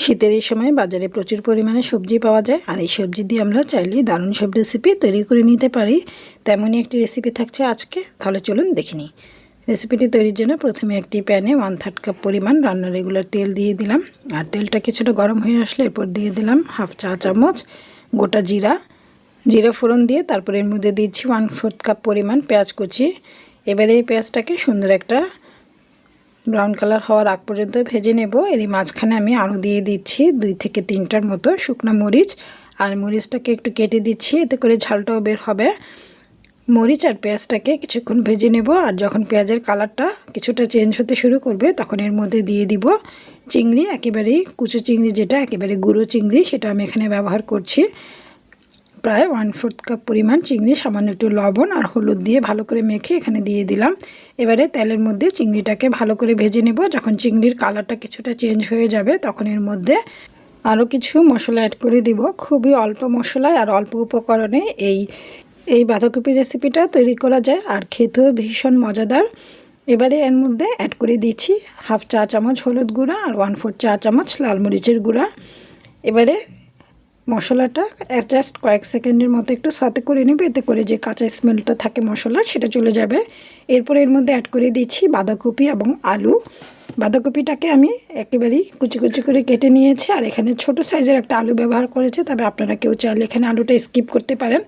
শীতের এই সময় বাজারে প্রচুর পরিমাণে সবজি পাওয়া যায়, আর এই সবজি দিয়ে আমরা চাইলে দারুণ সব রেসিপি তৈরি করে নিতে পারি। তেমনই একটি রেসিপি থাকছে আজকে, তাহলে চলুন দেখে নিই। রেসিপিটি তৈরির জন্য প্রথমে একটি প্যানে ওয়ান থার্ড কাপ পরিমাণ রান্নার রেগুলার তেল দিয়ে দিলাম। আর তেলটা কিছুটা গরম হয়ে আসলে এরপর দিয়ে দিলাম হাফ চা চামচ গোটা জিরা। জিরা ফোড়ন দিয়ে তারপরে এর মধ্যে দিচ্ছি ওয়ান ফোর্থ কাপ পরিমাণ পেঁয়াজ কুচি। এবারে এই পেঁয়াজটাকে সুন্দর একটা ব্রাউন কালার হওয়ার আগ পর্যন্ত ভেজে নেব। এরই মাঝখানে আমি আরও দিয়ে দিচ্ছি দুই থেকে তিনটার মতো শুকনো মরিচ। আর মরিচটাকে একটু কেটে দিচ্ছি, এতে করে ঝালটাও বের হবে। মরিচ আর পেঁয়াজটাকে কিছুক্ষণ ভেজে নেব, আর যখন পেঁয়াজের কালারটা কিছুটা চেঞ্জ হতে শুরু করবে, তখন এর মধ্যে দিয়ে দিব চিংড়ি, একেবারেই কুচো চিংড়ি যেটা, একেবারে গুঁড়ো চিংড়ি, সেটা আমি এখানে ব্যবহার করছি। প্রায় ওয়ান ফোর্থ কাপ পরিমাণ চিংড়ি, সামান্য একটু লবণ আর হলুদ দিয়ে ভালো করে মেখে এখানে দিয়ে দিলাম। এবারে তেলের মধ্যে চিংড়িটাকে ভালো করে ভেজে নেব। যখন চিংড়ির কালারটা কিছুটা চেঞ্জ হয়ে যাবে, তখন এর মধ্যে আরও কিছু মশলা অ্যাড করে দিব। খুবই অল্প মশলায় আর অল্প উপকরণে এই এই বাঁধাকপি রেসিপিটা তৈরি করা যায় আর খেতেও ভীষণ মজাদার। এবারে এর মধ্যে অ্যাড করে দিচ্ছি হাফ চা চামচ হলুদ গুঁড়া আর ওয়ান ফোর চা চামচ লাল মরিচের গুঁড়া। এবারে মশলাটা জাস্ট কয়েক সেকেন্ডের মতো একটু সাথে করে নেবে, এতে করে যে কাঁচা স্মেলটা থাকে মশলার, সেটা চলে যাবে। এরপরে এর মধ্যে অ্যাড করে দিচ্ছি বাঁধাকপি এবং আলু। বাঁধাকপিটাকে আমি একেবারেই কুচি কুচি করে কেটে নিয়েছি, আর এখানে ছোট সাইজের একটা আলু ব্যবহার করেছে, তবে আপনারা কেউ চাইলে এখানে আলুটা স্কিপ করতে পারেন।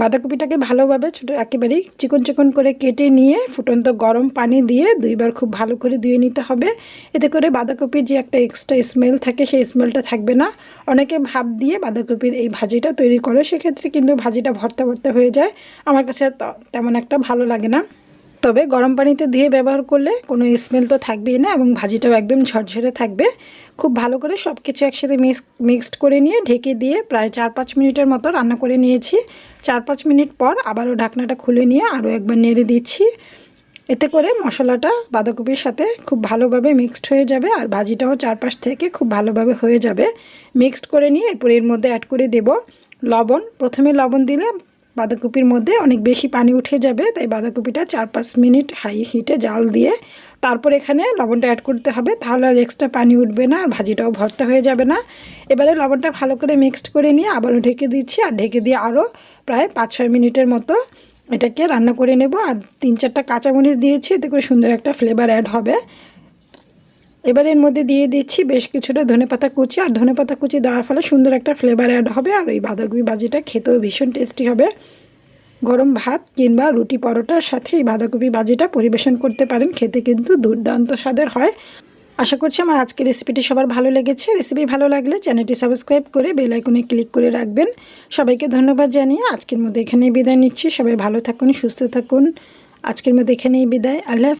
বাঁধাকপিটাকে ভালোভাবে ছোটো একেবারেই চিকন চিকন করে কেটে নিয়ে ফুটন্ত গরম পানি দিয়ে দুইবার খুব ভালো করে ধুয়ে নিতে হবে। এতে করে বাঁধাকপির যে একটা এক্সট্রা স্মেল থাকে সেই স্মেলটা থাকবে না। অনেকে ভাব দিয়ে বাঁধাকপির এই ভাজিটা তৈরি করে, সেক্ষেত্রে কিন্তু ভাজিটা ভর্তা ভর্তা হয়ে যায়। আমার কাছে তেমন একটা ভালো লাগে না। তবে গরম পানিতে ধুয়ে ব্যবহার করলে কোনো স্মেল তো থাকবেই না এবং ভাজিটাও একদম ঝরঝরে থাকবে। খুব ভালো করে সব কিছু একসাথে মিক্স মিক্সড করে নিয়ে ঢেকে দিয়ে প্রায় চার পাঁচ মিনিটের মতো রান্না করে নিয়েছি। চার পাঁচ মিনিট পর আবারও ঢাকনাটা খুলে নিয়ে আরও একবার নেড়ে দিচ্ছি। এতে করে মশলাটা বাঁধাকপির সাথে খুব ভালোভাবে মিক্সড হয়ে যাবে আর ভাজিটাও চারপাশ থেকে খুব ভালোভাবে হয়ে যাবে। মিক্সড করে নিয়ে এরপর এর মধ্যে অ্যাড করে দেব লবণ। প্রথমে লবণ দিলে বাঁধাকপির মধ্যে অনেক বেশি পানি উঠে যাবে, তাই বাঁধাকপিটা চার পাঁচ মিনিট হাই হিটে জাল দিয়ে তারপর এখানে লবণটা অ্যাড করতে হবে, তাহলে আর এক্সট্রা পানি উঠবে না আর ভাজিটাও ভর্তা হয়ে যাবে না। এবারে লবণটা ভালো করে মিক্সড করে নিয়ে আবারও ঢেকে দিচ্ছি আর ঢেকে দিয়ে আরও প্রায় পাঁচ ছয় মিনিটের মতো এটাকে রান্না করে নেব। আর তিন চারটা কাঁচামরিচ দিয়েছি, এতে করে সুন্দর একটা ফ্লেভার অ্যাড হবে। এবার এর মধ্যে দিয়ে দিচ্ছি বেশ কিছুটা ধনেপাতা কুচি, আর ধনেপাতা কুচি দেওয়ার ফলে সুন্দর একটা ফ্লেভার অ্যাড হবে, আর ওই বাঁধাকপি ভাজিটা খেতেও ভীষণ টেস্টি হবে। গরম ভাত কিংবা রুটি পরোটার সাথে এই বাঁধাকপি ভাজিটা পরিবেশন করতে পারেন, খেতে কিন্তু দুর্দান্ত স্বাদের হয়। আশা করছি আমার আজকের রেসিপিটি সবার ভালো লেগেছে। রেসিপি ভালো লাগলে চ্যানেলটি সাবস্ক্রাইব করে বেল আইকনে ক্লিক করে রাখবেন। সবাইকে ধন্যবাদ জানিয়ে আজকের মধ্যে এখানেই বিদায় নিচ্ছি। সবাই ভালো থাকুন, সুস্থ থাকুন। আজকের মধ্যে এখানেই বিদায়। আল্লাহ